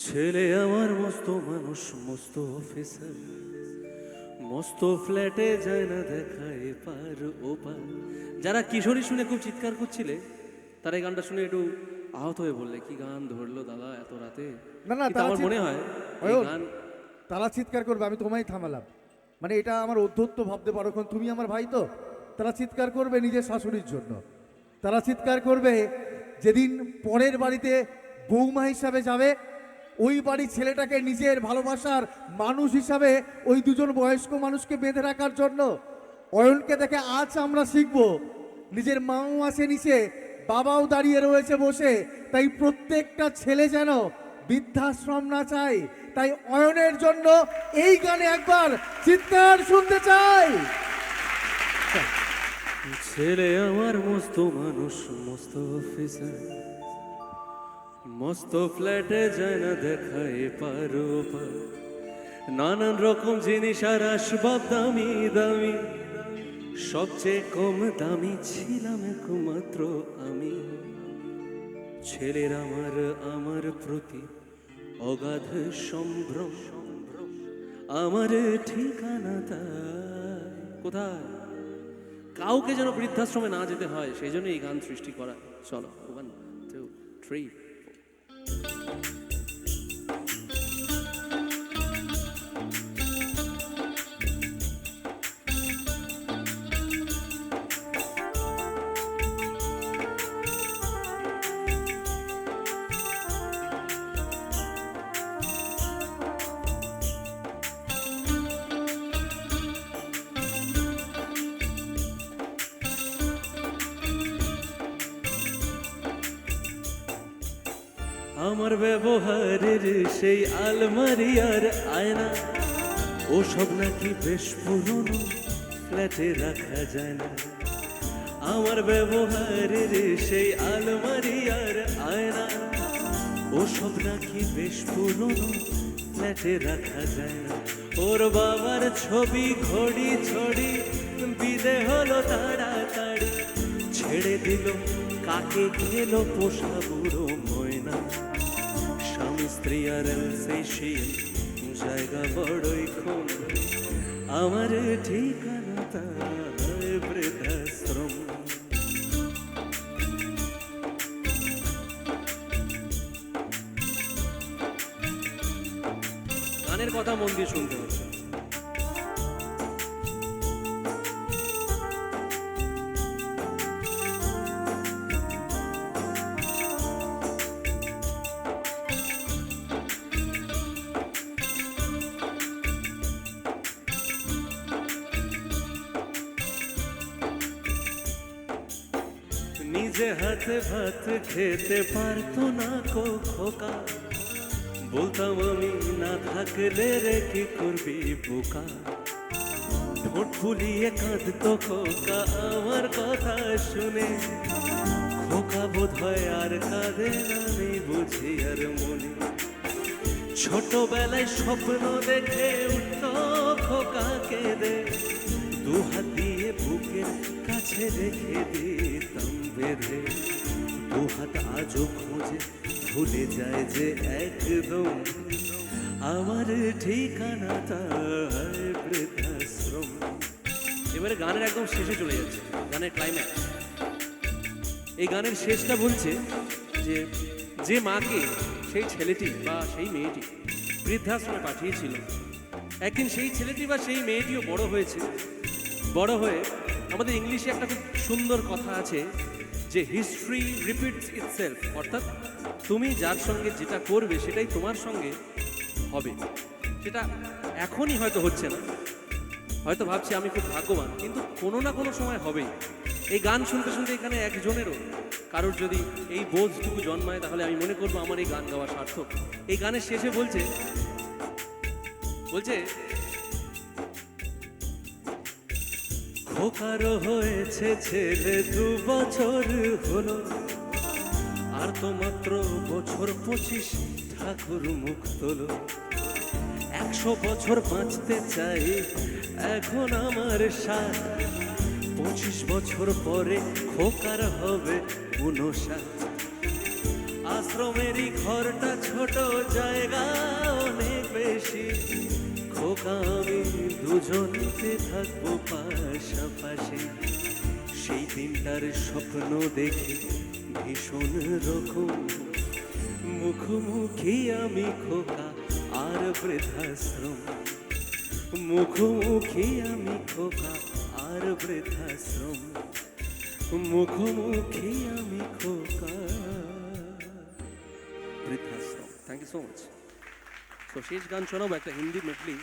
ছেলে আমার মস্ত মানুষ মস্ত অফিসার মস্ত ফ্ল্যাটে যায় না দেখা ও পার যারা কিশোরী শুনে খুব চিৎকার করছিলে তারা এই গানটা শুনে একটু আহত হয়ে বললে কি গান ধরলো দাদা এত রাতে? না, না, আমার মনে হয় গান তারা চিৎকার করবে আমি তোমায় থামালাম। মানে এটা আমার অধ্যত্ত ভাবতে পারো কারণ তুমি আমার ভাই তো। তারা চিৎকার করবে নিজের শাশুড়ির জন্য। তারা চিৎকার করবে যেদিন পরের বাড়িতে বৌমা হিসাবে যাবে ওই বাড়ির ছেলেটাকে নিজের ভালোবাসার মানুষ হিসাবে ওই দুজন বয়স্ক মানুষকে বেঁধে রাখার জন্য অয়নকে দেখে আজ আমরা শিখব। নিজের মাও আছে নিচে, বাবাও দাঁড়িয়ে রয়েছে বসে, তাই প্রত্যেকটা ছেলে যেন বৃদ্ধাশ্রম না চাই তাই অয়নের জন্য এই গানে একবার চিৎকার শুনতে চাই। ছেলে আমার মস্ত মানুষ, মস্ত অফিসার মস্ত ফ্ল্যাটে যায় না দেখা এপার ওপার নানান রকম জিনিস আর আসবাব দামি দামি। সবচেয়ে কম দামি ছিলাম একমাত্র আমি। ছেলের আমার আমার প্রতি অগাধ সম্ভ্রম। আমার ঠিকানা কোথায়? কাউকে যেন বৃদ্ধাশ্রমে না যেতে হয়, সেই জন্য এই গান সৃষ্টি করা। চলো ওয়ান টু থ্রি you আমার ব্যবহারের সেই আলমারি আর আয়না ও সব নাকি বেশ পুরনো, ফ্ল্যাটে রাখা যায় না। আমার ব্যবহারের সেই আলমারি আর আয়না ও সব নাকি বেশ পুরনো, ফ্ল্যাটে রাখা যায় না। ওর বাবার ছবি ঘড়ি ছড়ি বিদে হলো তাড়াতাড়ি ছেড়ে দিল কাকে খেলো পোষা বুড়ো ময়না? স্বামী, স্ত্রী আর সেই জায়গা বড়ই কম আমার ঠিকানা তাই বৃদ্ধাশ্রম। গানের কথা মন দিয়ে শুনতে হবে। নিজে হাতে ভাত খেতে পারতো না কো খোকা। বলতাম আমি না থাকলে রে কি করবি বোকা। ঠোঁট ফুলিয়ে কাঁদতো খোকা, আমার কথা শুনে। খোকা বোধ হয় আর কাঁদে আমি বুঝি আর মনে। ছোটবেলায় স্বপ্ন দেখে উঠত খোকা কেঁদে। দু হাত দিয়ে বুকের কাছে রেখে দিতাম বেঁধে। দু হাত আজও খোঁজে, ভুলে যায় যে একদম আমার ঠিকানা এবারে গানের একদম শেষে চলে যাচ্ছে, গানের ক্লাইম্যাক্স এই গানের শেষটা বলছে যে যে মাকে সেই ছেলেটি বা সেই মেয়েটি বৃদ্ধাশ্রমে পাঠিয়েছিল, একদিন সেই ছেলেটি বা সেই মেয়েটিও বড় হয়েছে। বড় হয়ে আমাদের ইংলিশে একটা খুব সুন্দর কথা আছে যে হিস্ট্রি রিপিটস ইটসেলফ অর্থাৎ তুমি যার সঙ্গে যেটা করবে সেটাই তোমার সঙ্গে হবে। সেটা এখনই হয়তো হচ্ছে না। হয়তো ভাবছি আমি খুব ভাগ্যবান, কিন্তু কোনো না কোনো সময় হবেই। এই গান শুনতে শুনতে এখানে একজনেরও কারোর যদি এই বোধটুকু জন্মায়, তাহলে আমি মনে করব আমার এই গান গাওয়া সার্থক। এই গানের শেষে বলছে বলছে খোকারও হয়েছে ছেলে, দু বছর হলো। আর তো মাত্র বছর পঁচিশ ঠাকুর মুখ তোলো। একশো বছর বাঁচতে চাই এখন আমার সাথ। পঁচিশ বছর পরে খোকার হবে উনষাট আশ্রমেরই ঘরটা ছোট জায়গা অনেক বেশি। খোকা আমি দুজনতে থাকব পাশাপাশি। সেই দিনটার স্বপ্ন দেখে ভীষণ রকম। মুখোমুখি আমি খোকা আর বৃদ্ধাশ্রম। মুখোমুখি আমি খোকা আর বৃদ্ধাশ্রম। মুখোমুখি আমি খোকা। বৃদ্ধাশ্রম। থ্যাংক ইউ সো মাচ তো শেষ গান শোনাবো একটা হিন্দি মেডলি